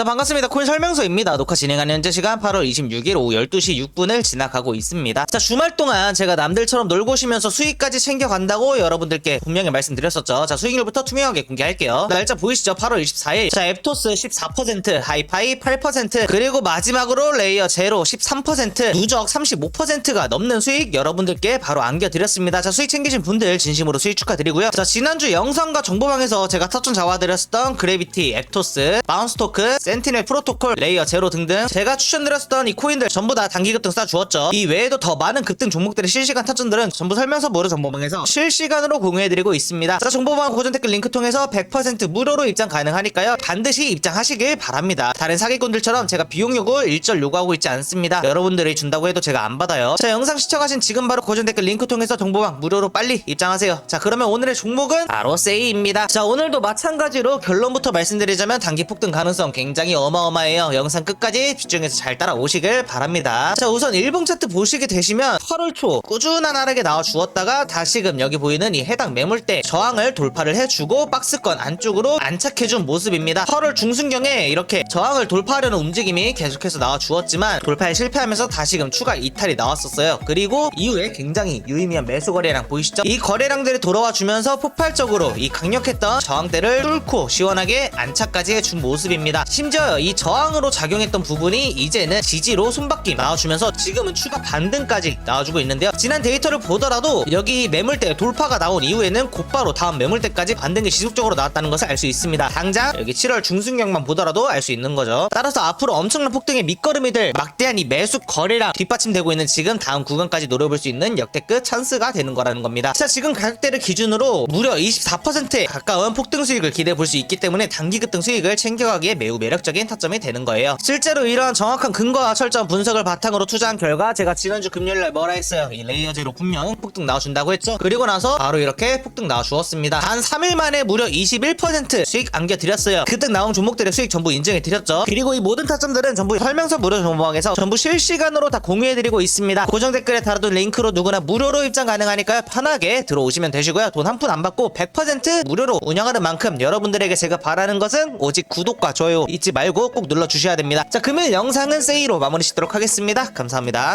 자 반갑습니다. 코인 설명서입니다. 녹화 진행하는 현재 시간 8월 26일 오후 12시 6분을 지나가고 있습니다. 자 주말 동안 제가 남들처럼 놀고 쉬면서 수익까지 챙겨간다고 여러분들께 분명히 말씀드렸었죠. 자 수익률부터 투명하게 공개할게요. 날짜 보이시죠? 8월 24일. 자 앱토스 14% 하이파이 8% 그리고 마지막으로 레이어 제로 13% 누적 35%가 넘는 수익 여러분들께 바로 안겨드렸습니다. 자 수익 챙기신 분들 진심으로 수익 축하드리고요. 자 지난주 영상과 정보방에서 제가 타점 잡아드렸었던 그래비티, 앱토스, 바운스토크, 센티넬 프로토콜, 레이어 제로 등등 제가 추천드렸었던 이 코인들 전부 다 단기 급등 쏴주었죠. 이 외에도 더 많은 급등 종목들의 실시간 타점들은 전부 설명서 모르 정보방에서 실시간으로 공유해드리고 있습니다. 자 정보방 고정 댓글 링크 통해서 100% 무료로 입장 가능하니까요. 반드시 입장하시길 바랍니다. 다른 사기꾼들처럼 제가 비용 요구 일절 요구하고 있지 않습니다. 여러분들이 준다고 해도 제가 안 받아요. 자 영상 시청하신 지금 바로 고정 댓글 링크 통해서 정보방 무료로 빨리 입장하세요. 자 그러면 오늘의 종목은 바로 세이입니다. 자 오늘도 마찬가지로 결론부터 말씀드리자면 단기 폭등 가능성 굉장히 어마어마해요. 영상 끝까지 집중해서 잘 따라오시길 바랍니다. 자 우선 일봉 차트 보시게 되시면 8월 초 꾸준한 하락에 나와 주었다가 다시금 여기 보이는 이 해당 매물대 저항을 돌파를 해주고 박스권 안쪽으로 안착해준 모습입니다. 8월 중순경에 이렇게 저항을 돌파하려는 움직임이 계속해서 나와 주었지만 돌파에 실패하면서 다시금 추가 이탈이 나왔었어요. 그리고 이후에 굉장히 유의미한 매수 거래량 보이시죠? 이 거래량들이 돌아와 주면서 폭발적으로 이 강력했던 저항대를 뚫고 시원하게 안착까지 해준 모습입니다 심지어 이 저항으로 작용했던 부분이 이제는 지지로 손바뀜 나와주면서 지금은 추가 반등까지 나와주고 있는데요. 지난 데이터를 보더라도 여기 매물대 돌파가 나온 이후에는 곧바로 다음 매물대까지 반등이 지속적으로 나왔다는 것을 알 수 있습니다. 당장 여기 7월 중순경만 보더라도 알 수 있는 거죠. 따라서 앞으로 엄청난 폭등의 밑거름이 될 막대한 이 매수 거래량 뒷받침되고 있는 지금 다음 구간까지 노려볼 수 있는 역대급 찬스가 되는 거라는 겁니다. 자 지금 가격대를 기준으로 무려 24%에 가까운 폭등 수익을 기대해 볼 수 있기 때문에 단기 급등 수익을 챙겨가기에 매우 매력 적인 타점이 되는 거예요. 실제로 이러한 정확한 근거와 철저한 분석을 바탕으로 투자한 결과 제가 지난주 금요일날 뭐라 했어요? 이 레이어제로 분명 폭등 나와준다고 했죠? 그리고 나서 바로 이렇게 폭등 나와주었습니다. 단 3일 만에 무려 21% 수익 안겨드렸어요. 그때 나온 종목들의 수익 전부 인증해드렸죠. 그리고 이 모든 타점들은 전부 설명서 무료 정보방에서 전부 실시간으로 다 공유해드리고 있습니다. 고정 댓글에 달아둔 링크로 누구나 무료로 입장 가능하니까요. 편하게 들어오시면 되시고요. 돈 한 푼 안 받고 100% 무료로 운영하는 만큼 여러분들에게 제가 바라는 것은 오직 구독과 좋아요 잊지 말고 꼭 눌러주셔야 됩니다. 자 금일 영상은 세이로 마무리 짓도록 하겠습니다. 감사합니다